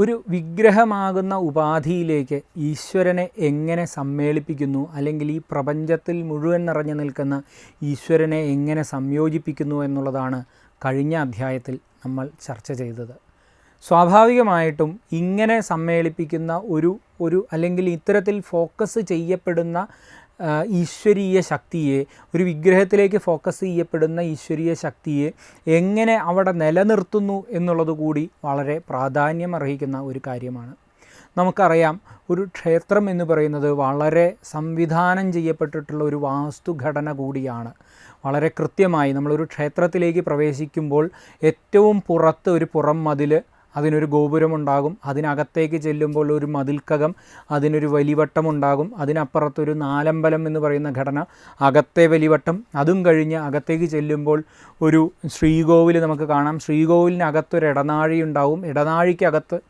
ഒരു വിഗ്രഹമാകുന്ന ഉപാധിയിലേക്ക് ഈശ്വരനെ എങ്ങനെ സമ്മേളിപ്പിക്കുന്നു അല്ലെങ്കിൽ ഈ പ്രപഞ്ചത്തിൽ മുഴുവൻ നിറഞ്ഞു നിൽക്കുന്ന ഈശ്വരനെ എങ്ങനെ സംയോജിപ്പിക്കുന്നു എന്നുള്ളതാണ് കഴിഞ്ഞ അധ്യായത്തിൽ നമ്മൾ ചർച്ച ചെയ്തത്. സ്വാഭാവികമായിട്ടും ഇങ്ങനെ സമ്മേളിപ്പിക്കുന്ന ഒരു ഒരു അല്ലെങ്കിൽ ഇത്തരത്തിൽ ഫോക്കസ് ചെയ്യപ്പെടുന്ന ഈശ്വരീയ ശക്തിയെ ഒരു വിഗ്രഹത്തിലേക്ക് ഫോക്കസ് ചെയ്യപ്പെടുന്ന ഈശ്വരീയ ശക്തിയെ എങ്ങനെ അവിടെ നിലനിർത്തുന്നു എന്നുള്ളത് കൂടി വളരെ പ്രാധാന്യം അർഹിക്കുന്ന ഒരു കാര്യമാണ്. നമുക്കറിയാം ഒരു ക്ഷേത്രം എന്ന് പറയുന്നത് വളരെ സംവിധാനം ചെയ്യപ്പെട്ടിട്ടുള്ള ഒരു വാസ്തുഘടന കൂടിയാണ്. വളരെ കൃത്യമായി നമ്മളൊരു ക്ഷേത്രത്തിലേക്ക് പ്രവേശിക്കുമ്പോൾ ഏറ്റവും പുറത്ത് ഒരു പുറം മതിൽ അതിനൊരു ഗോപുരമുണ്ടാകും. അതിനകത്തേക്ക് ചെല്ലുമ്പോൾ ഒരു മതിൽക്കകം അതിനൊരു വലിവട്ടം ഉണ്ടാകും. അതിനപ്പുറത്തൊരു നാലമ്പലം എന്ന് പറയുന്ന ഘടന അകത്തെ വലിവട്ടം. അതും കഴിഞ്ഞ് അകത്തേക്ക് ചെല്ലുമ്പോൾ ഒരു ശ്രീകോവിൽ നമുക്ക് കാണാം. ശ്രീകോവിലിനകത്തൊരു ഇടനാഴി ഉണ്ടാവും. ഇടനാഴിക്കകത്ത്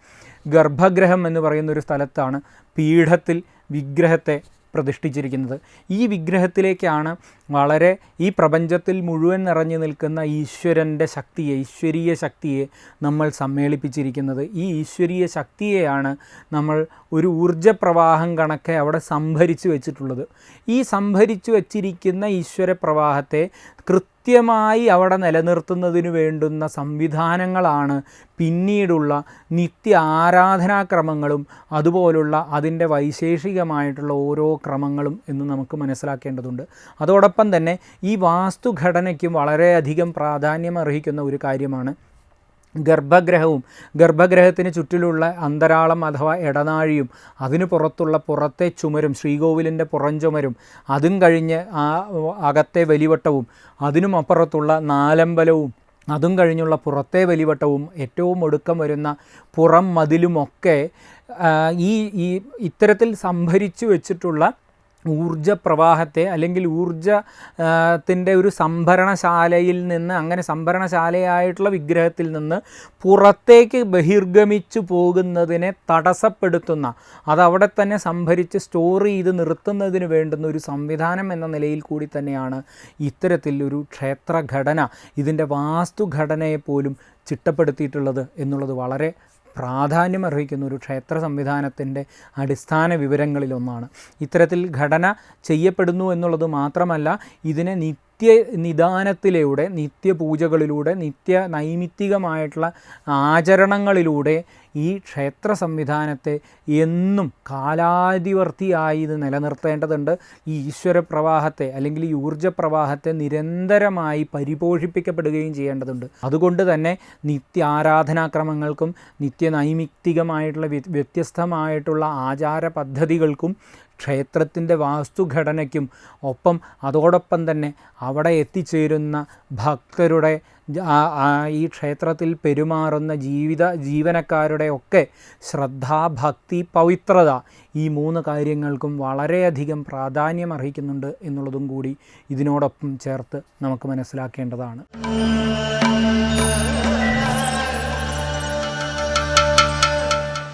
ഗർഭഗ്രഹം എന്ന് പറയുന്ന ഒരു സ്ഥലത്താണ്. പീഠത്തിൽ വിഗ്രഹത്തെ പ്രതിഷ്ഠിച്ചിരിക്കുന്നത്. ഈ വിഗ്രഹത്തിലേക്കാണ് വളരെ ഈ പ്രപഞ്ചത്തിൽ മുഴുവൻ നിറഞ്ഞു നിൽക്കുന്ന ഈശ്വരന്റെ ശക്തിയെ ഈശ്വരീയ ശക്തിയെ നമ്മൾ സമ്മേളിപ്പിച്ചിരിക്കുന്നത്. ഈ ഈശ്വരീയ ശക്തിയെയാണ് നമ്മൾ ഒരു ഊർജപ്രവാഹം കണക്കെ അവിടെ സംഭരിച്ചു വെച്ചിട്ടുള്ളത്. ഈ സംഭരിച്ചു വച്ചിരിക്കുന്ന ഈശ്വര പ്രവാഹത്തെ കൃത്യമായി അവിടെ നിലനിർത്തുന്നതിന് വേണ്ടുന്ന സംവിധാനങ്ങളാണ് പിന്നീടുള്ള നിത്യ ആരാധനാക്രമങ്ങളും അതുപോലുള്ള അതിന്റെ വൈശേഷികമായിട്ടുള്ള ഓരോ ക്രമങ്ങളും എന്ന് നമുക്ക് മനസ്സിലാക്കേണ്ടതുണ്ട്. അതോടൊപ്പം തന്നെ ഈ വാസ്തുഘടനയ്ക്കും വളരെയധികം പ്രാധാന്യം അർഹിക്കുന്ന ഒരു കാര്യമാണ് ഗർഭഗ്രഹവും ഗർഭഗ്രഹത്തിന് ചുറ്റിലുള്ള അന്തരാളം അഥവാ ഇടനാഴിയും അതിനു പുറത്തുള്ള പുറത്തെ ചുമരും ശ്രീകോവിലിന്റെ പുറംചുമരും അതും കഴിഞ്ഞ് ആ അകത്തെ വലിവട്ടവും അതിനും അപ്പുറത്തുള്ള നാലമ്പലവും അതും കഴിഞ്ഞുള്ള പുറത്തെ വലിവട്ടവും ഏറ്റവും ഒടുക്കം വരുന്ന പുറം മതിലുമൊക്കെ ഈ ഈ ഇത്തരത്തിൽ സംഭരിച്ചു വെച്ചിട്ടുള്ള ഊർജ പ്രവാഹത്തെ അല്ലെങ്കിൽ ഊർജ ത്തിന്റെ ഒരു സംഭരണശാലയിൽ നിന്ന് അങ്ങനെ സംഭരണശാലയായിട്ടുള്ള വിഗ്രഹത്തിൽ നിന്ന് പുറത്തേക്ക് ബഹിർഗമിച്ചു പോകുന്നതിനെ തടസ്സപ്പെടുത്തുന്ന അതവിടെ തന്നെ സംഭരിച്ച് സ്റ്റോർ ചെയ്ത് നിർത്തുന്നതിന് വേണ്ടുന്ന ഒരു സംവിധാനം എന്ന നിലയിൽ കൂടി തന്നെയാണ് ഇത്തരത്തിൽ ഒരു ക്ഷേത്രഘടന. ഇതിന്റെ വാസ്തുഘടനയെ പോലും ചിട്ടപ്പെടുത്തിയിട്ടുള്ളത് എന്നുള്ളത് വളരെ പ്രാധാന്യം അർഹിക്കുന്ന ഒരു ക്ഷേത്ര സംവിധാനത്തിന്റെ അടിസ്ഥാന വിവരങ്ങളിലൊന്നാണ്. ഇത്തരത്തിൽ ഘടന ചെയ്യപ്പെടുന്നു എന്നുള്ളത് മാത്രമല്ല ഇതിനെ നിത്യ നിദാനത്തിലൂടെ നിത്യപൂജകളിലൂടെ നിത്യ നൈമിത്തികമായിട്ടുള്ള ആചരണങ്ങളിലൂടെ ഈ ക്ഷേത്ര സംവിധാനത്തെ എന്നും കാലാതിവർത്തിയായി ഇത് നിലനിർത്തേണ്ടതുണ്ട്. ഈ ഈശ്വര പ്രവാഹത്തെ അല്ലെങ്കിൽ ഈ ഊർജ പ്രവാഹത്തെ നിരന്തരമായി പരിപോഷിപ്പിക്കപ്പെടുകയും ചെയ്യേണ്ടതുണ്ട്. അതുകൊണ്ട് തന്നെ നിത്യ ആരാധനാക്രമങ്ങൾക്കും നിത്യ നൈമിത്തികമായിട്ടുള്ള വ്യ- വ്യത്യസ്തമായിട്ടുള്ള ആചാര പദ്ധതികൾക്കും ക്ഷേത്രത്തിന്റെ വാസ്തുഘടനയ്ക്കും ഒപ്പം അതോടൊപ്പം തന്നെ അവിടെ എത്തിച്ചേരുന്ന ഭക്തരുടെ ഈ ക്ഷേത്രത്തിൽ പെരുമാറുന്ന ജീവിത ജീവനക്കാരുടെ ഒക്കെ ശ്രദ്ധ ഭക്തി പവിത്രത ഈ മൂന്ന് കാര്യങ്ങൾക്കും വളരെയധികം പ്രാധാന്യം അർഹിക്കുന്നുണ്ട് എന്നുള്ളതും കൂടി ഇതിനോടൊപ്പം ചേർത്ത് നമുക്ക് മനസ്സിലാക്കേണ്ടതാണ്.